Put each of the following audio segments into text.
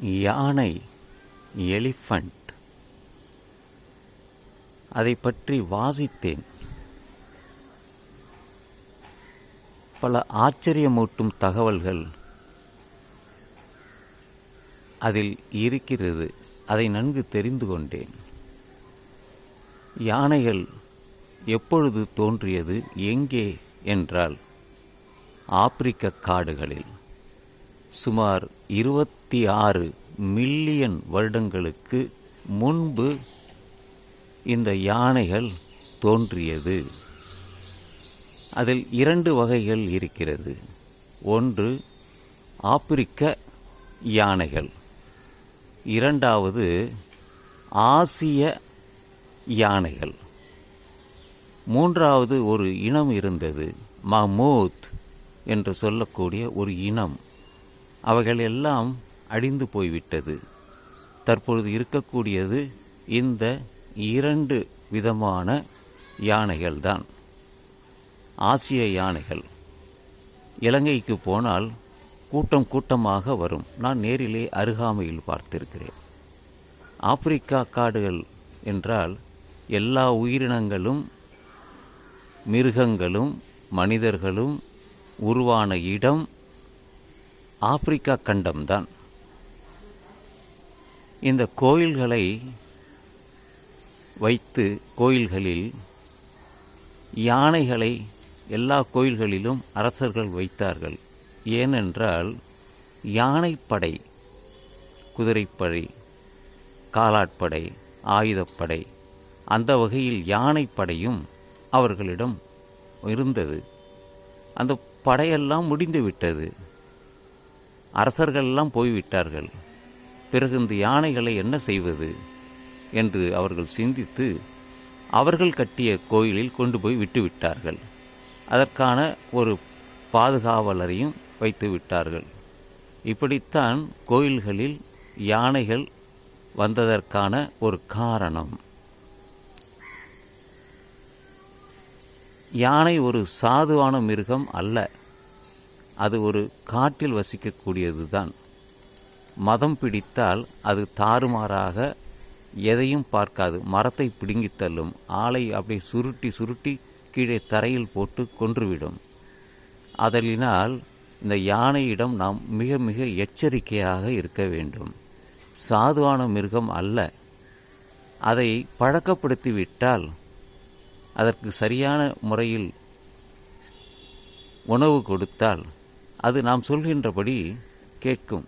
யானை எலிஃபண்ட். அதை பற்றி வாசித்தேன். பல ஆச்சரியமூட்டும் தகவல்கள் அதில் இருக்கிறது. அதை நன்கு தெரிந்து கொண்டேன். யானைகள் எப்பொழுது தோன்றியது எங்கே என்றால் ஆப்பிரிக்க காடுகளில். சுமார் இருபத்தி ஆறு மில்லியன் வருடங்களுக்கு முன்பு இந்த யானைகள் தோன்றியது. அதில் இரண்டு வகைகள் இருக்கிறது. ஒன்று ஆப்பிரிக்க யானைகள். இரண்டாவது ஆசிய யானைகள். மூன்றாவது ஒரு இனம் இருந்தது. மமூத் என்று சொல்லக்கூடிய ஒரு இனம். அவைகள் எல்லாம் அழிந்து போய்விட்டது. தற்பொழுது இருக்கக்கூடியது இந்த இரண்டு விதமான யானைகள்தான். ஆசிய யானைகள். இலங்கைக்கு போனால் கூட்டம் கூட்டமாக வரும். நான் நேரிலே அருகாமையில் பார்த்திருக்கிறேன். ஆப்பிரிக்கா காடுகள் என்றால் எல்லா உயிரினங்களும் மிருகங்களும் மனிதர்களும் உருவான இடம் ஆப்பிரிக்கா கண்டம்தான். இந்த கோயில்களை வைத்து கோயில்களில் யானைகளை எல்லா கோயில்களிலும் அரசர்கள் வைத்தார்கள். ஏனென்றால் யானைப்படை குதிரைப்படை காலாட்படை ஆயுதப்படை அந்த வகையில் யானைப்படையும் அவர்களிடம் இருந்தது. அந்த படையெல்லாம் முடிந்து விட்டது போய்விட்டார்கள். பிறகு இந்த யானைகளை என்ன செய்வது என்று அவர்கள் சிந்தித்து அவர்கள் கட்டிய கோயிலில் கொண்டு போய் விட்டுவிட்டார்கள். அதற்கான ஒரு பாதுகாவலரையும் வைத்து விட்டார்கள். இப்படித்தான் கோயில்களில் யானைகள் வந்ததற்கான ஒரு காரணம். யானை ஒரு சாதுவான மிருகம் அல்ல. அது ஒரு காட்டில் வசிக்கக்கூடியது தான் மதம் பிடித்தால் அது தாறுமாறாக எதையும் பார்க்காது. மரத்தை பிடுங்கித் தள்ளும். ஆளை அப்படியே சுருட்டி சுருட்டி கீழே தரையில் போட்டு கொன்றுவிடும். அதலினால் இந்த யானையிடம் நாம் மிக மிக எச்சரிக்கையாக இருக்க வேண்டும். சாதுவான மிருகம் அல்ல. அதை பழக்கப்படுத்திவிட்டால் அதற்கு சரியான முறையில் உணவு கொடுத்தால் அது நாம் சொல்கின்றபடி கேட்கும்.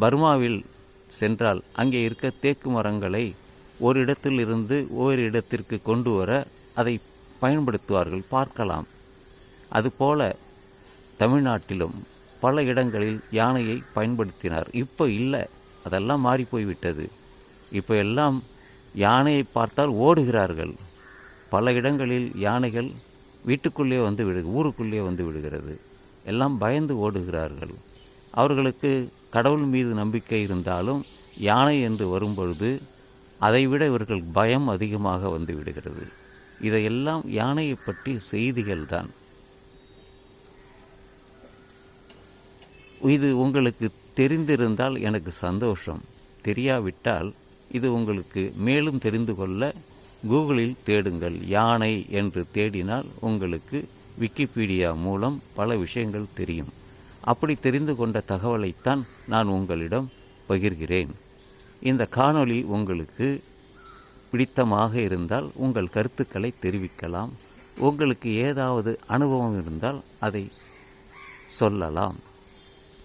பர்மாவில் சென்றால் அங்கே இருக்க தேக்கு மரங்களை ஒரு இடத்திலிருந்து ஓர் இடத்திற்கு கொண்டு வர அதை பயன்படுத்துவார்கள் பார்க்கலாம். அதுபோல தமிழ்நாட்டிலும் பல இடங்களில் யானையை பயன்படுத்தினார். இப்போ இல்லை அதெல்லாம் மாறி போய்விட்டது. இப்போ எல்லாம் யானையை பார்த்தால் ஓடுகிறார்கள். பல இடங்களில் யானைகள் வீட்டுக்குள்ளே வந்து விடு ஊருக்குள்ளே வந்து விடுகிறது. எல்லாம் பயந்து ஓடுகிறார்கள். அவர்களுக்கு கடவுள் மீது நம்பிக்கை இருந்தாலும் யானை என்று வரும்பொழுது அதைவிட இவர்கள் பயம் அதிகமாக வந்து விடுகிறது. இதையெல்லாம் யானையை பற்றி செய்திகள் தான். இது உங்களுக்கு தெரிந்திருந்தால் எனக்கு சந்தோஷம். தெரியாவிட்டால் இது உங்களுக்கு மேலும் தெரிந்து கொள்ள கூகுளில் தேடுங்கள். யானை என்று தேடினால் உங்களுக்கு விக்கிபீடியா மூலம் பல விஷயங்கள் தெரியும். அப்படி தெரிந்து கொண்ட தகவலைத்தான் நான் உங்களிடம் பகிர்கிறேன். இந்த காணொளி உங்களுக்கு பிடித்தமாக இருந்தால் உங்கள் கருத்துக்களை தெரிவிக்கலாம். உங்களுக்கு ஏதாவது அனுபவம் இருந்தால் அதை சொல்லலாம்.